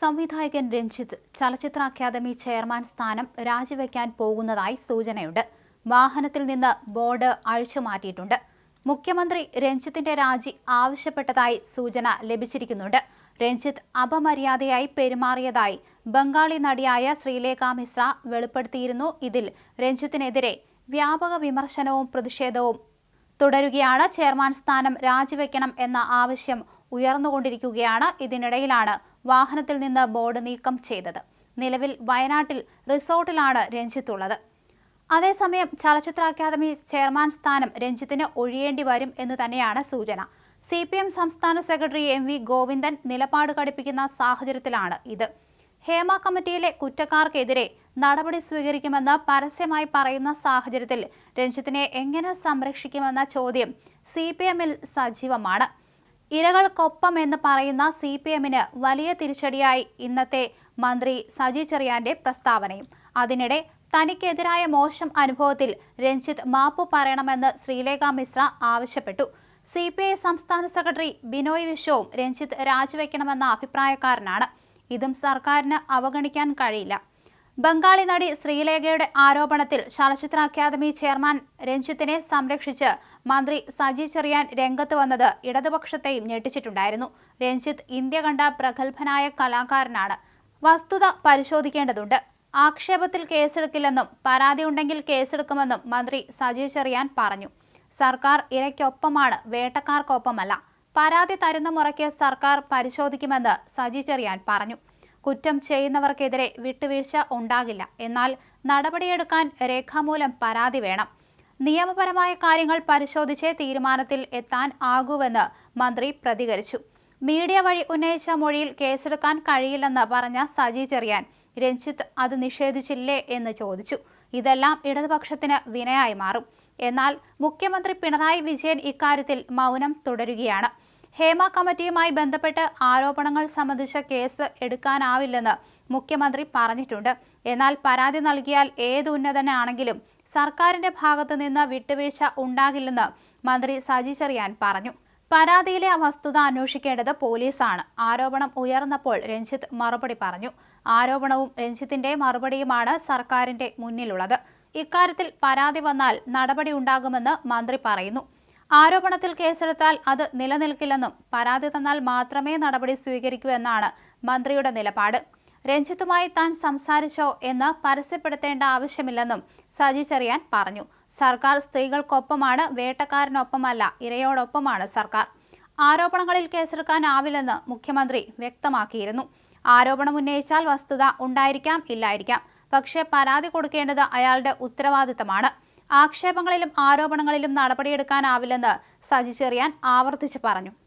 സംവിധായകൻ രഞ്ജിത്ത് ചലച്ചിത്ര academy chairman സ്ഥാനം രാജിവെക്കാൻ പോകുന്നതായി സൂചനയുണ്ട്. വാഹനത്തിൽ നിന്ന് ബോർഡ് അഴിച്ചുമാറ്റിയിട്ടുണ്ട് മുഖ്യമന്ത്രി രഞ്ജിത്തിന്റെ രാജി ആവശ്യപ്പെട്ടതായി സൂചന ലഭിച്ചിരിക്കുന്നുണ്ട്. രഞ്ജിത്ത് അപമര്യാദയായി പെരുമാറിയതായി ബംഗാളി നടിയായ ശ്രീലേഖ മിശ്ര വെളിപ്പെടുത്തിയിരുന്നു. ഇതിൽ രഞ്ജിത്തിനെതിരെ വ്യാപക വിമർശനവും പ്രതിഷേധവും തുടരുകയാണ്. ചെയർമാൻ സ്ഥാനം രാജിവെക്കണം എന്ന ആവശ്യം ഉയർന്നുകൊണ്ടിരിക്കുകയാണ്. ഇതിനിടയിലാണ് വാഹനത്തിൽ നിന്ന് ബോർഡ് നീക്കം ചെയ്തത്. നിലവിൽ വയനാട്ടിൽ റിസോർട്ടിലാണ് രഞ്ജിത്ത് ഉള്ളത് അതേസമയം ചലച്ചിത്ര അക്കാദമി ചെയർമാൻ സ്ഥാനം രഞ്ജിത്തിന് ഒഴിയേണ്ടി വരും എന്ന് തന്നെയാണ് സൂചന. സി പി എം സംസ്ഥാന സെക്രട്ടറി എം വി ഗോവിന്ദൻ നിലപാട് കടുപ്പിക്കുന്ന സാഹചര്യത്തിലാണ് ഇത്. ഹേമ കമ്മിറ്റിയിലെ കുറ്റക്കാർക്കെതിരെ നടപടി സ്വീകരിക്കുമെന്ന് പരസ്യമായി പറയുന്ന സാഹചര്യത്തിൽ രഞ്ജിത്തിനെ എങ്ങനെ സംരക്ഷിക്കുമെന്ന ചോദ്യം സി സജീവമാണ്. ഇരകൾക്കൊപ്പം എന്ന് പറയുന്ന സി പി എമ്മിന് വലിയ തിരിച്ചടിയായി ഇന്നത്തെ മന്ത്രി സജി ചെറിയാന്റെ പ്രസ്താവനയും. അതിനിടെ തനിക്കെതിരായ മോശം അനുഭവത്തിൽ രഞ്ജിത്ത് മാപ്പു പറയണമെന്ന് ശ്രീലേഖ മിശ്ര ആവശ്യപ്പെട്ടു. സി പി ഐ സംസ്ഥാന സെക്രട്ടറി ബിനോയ് വിശ്വവും രഞ്ജിത്ത് രാജിവെക്കണമെന്ന അഭിപ്രായക്കാരനാണ്. ഇതും സർക്കാരിന് അവഗണിക്കാൻ കഴിയില്ല. ബംഗാളി നടി ശ്രീലേഖയുടെ ആരോപണത്തിൽ ചലച്ചിത്ര അക്കാദമി ചെയർമാൻ രഞ്ജിത്തിനെ സംരക്ഷിച്ച് മന്ത്രി സജി ചെറിയാൻ രംഗത്ത് വന്നത് ഇടതുപക്ഷത്തെയും ഞെട്ടിച്ചിട്ടുണ്ടായിരുന്നു. രഞ്ജിത്ത് ഇന്ത്യ കണ്ട പ്രഗത്ഭനായ കലാകാരനാണ്. വസ്തുത പരിശോധിക്കേണ്ടതുണ്ട്. ആക്ഷേപത്തിൽ കേസെടുക്കില്ലെന്നും പരാതി ഉണ്ടെങ്കിൽ കേസെടുക്കുമെന്നും മന്ത്രി സജി ചെറിയാൻ പറഞ്ഞു. സർക്കാർ ഇരയ്ക്കൊപ്പമാണ് വേട്ടക്കാർക്കൊപ്പമല്ല. പരാതി തരുന്ന മുറയ്ക്ക് സർക്കാർ പരിശോധിക്കുമെന്ന് സജി ചെറിയാൻ പറഞ്ഞു. കുറ്റം ചെയ്യുന്നവർക്കെതിരെ വിട്ടുവീഴ്ച ഉണ്ടാകില്ല. എന്നാൽ നടപടിയെടുക്കാൻ രേഖാമൂലം പരാതി വേണം. നിയമപരമായ കാര്യങ്ങൾ പരിശോധിച്ച് തീരുമാനത്തിൽ എത്താൻ ആകൂവെന്ന് മന്ത്രി പ്രതികരിച്ചു. മീഡിയ വഴി ഉന്നയിച്ച മൊഴിയിൽ കേസെടുക്കാൻ കഴിയില്ലെന്ന് പറഞ്ഞ സജി ചെറിയാൻ രഞ്ജിത്ത് അത് നിഷേധിച്ചില്ലേ എന്ന് ചോദിച്ചു. ഇതെല്ലാം ഇടതുപക്ഷത്തിന് വിനയായി മാറും. എന്നാൽ മുഖ്യമന്ത്രി പിണറായി വിജയൻ ഇക്കാര്യത്തിൽ മൗനം തുടരുകയാണ്. ഹേമ കമ്മിറ്റിയുമായി ബന്ധപ്പെട്ട് ആരോപണങ്ങൾ സംബന്ധിച്ച കേസ് എടുക്കാനാവില്ലെന്ന് മുഖ്യമന്ത്രി പറഞ്ഞിട്ടുണ്ട്. എന്നാൽ പരാതി നൽകിയാൽ ഏത് ഉന്നതനാണെങ്കിലും സർക്കാരിന്റെ ഭാഗത്തു നിന്ന് വിട്ടുവീഴ്ച ഉണ്ടാകില്ലെന്ന് മന്ത്രി സജി ചെറിയാൻ പറഞ്ഞു. പരാതിയിലെ വസ്തുത അന്വേഷിക്കേണ്ടത് പോലീസാണ്. ആരോപണം ഉയർന്നപ്പോൾ രഞ്ജിത്ത് മറുപടി പറഞ്ഞു. ആരോപണവും രഞ്ജിത്തിന്റെ മറുപടിയുമാണ് സർക്കാരിന്റെ മുന്നിലുള്ളത്. ഇക്കാര്യത്തിൽ പരാതി വന്നാൽ നടപടി ഉണ്ടാകുമെന്ന് മന്ത്രി പറയുന്നു. ആരോപണത്തിൽ കേസെടുത്താൽ അത് നിലനിൽക്കില്ലെന്നും പരാതി തന്നാൽ മാത്രമേ നടപടി സ്വീകരിക്കൂ എന്നാണ് മന്ത്രിയുടെ നിലപാട്. രഞ്ജിത്തുമായി താൻ സംസാരിച്ചോ എന്ന് പരസ്യപ്പെടുത്തേണ്ട ആവശ്യമില്ലെന്നും സജി ചെറിയാൻ പറഞ്ഞു. സർക്കാർ സ്ത്രീകൾക്കൊപ്പമാണ് വേട്ടക്കാരനൊപ്പമല്ല ഇരയോടൊപ്പമാണ് സർക്കാർ. ആരോപണങ്ങളിൽ കേസെടുക്കാനാവില്ലെന്ന് മുഖ്യമന്ത്രി വ്യക്തമാക്കിയിരുന്നു. ആരോപണം ഉന്നയിച്ചാൽ വസ്തുത ഉണ്ടായിരിക്കാം ഇല്ലായിരിക്കാം. പക്ഷേ പരാതി കൊടുക്കേണ്ടത് അയാളുടെ ഉത്തരവാദിത്തമാണ്. ആക്ഷേപങ്ങളിലും ആരോപണങ്ങളിലും നടപടിയെടുക്കാനാവില്ലെന്ന് സജി ചെറിയാൻ ആവർത്തിച്ച് പറഞ്ഞു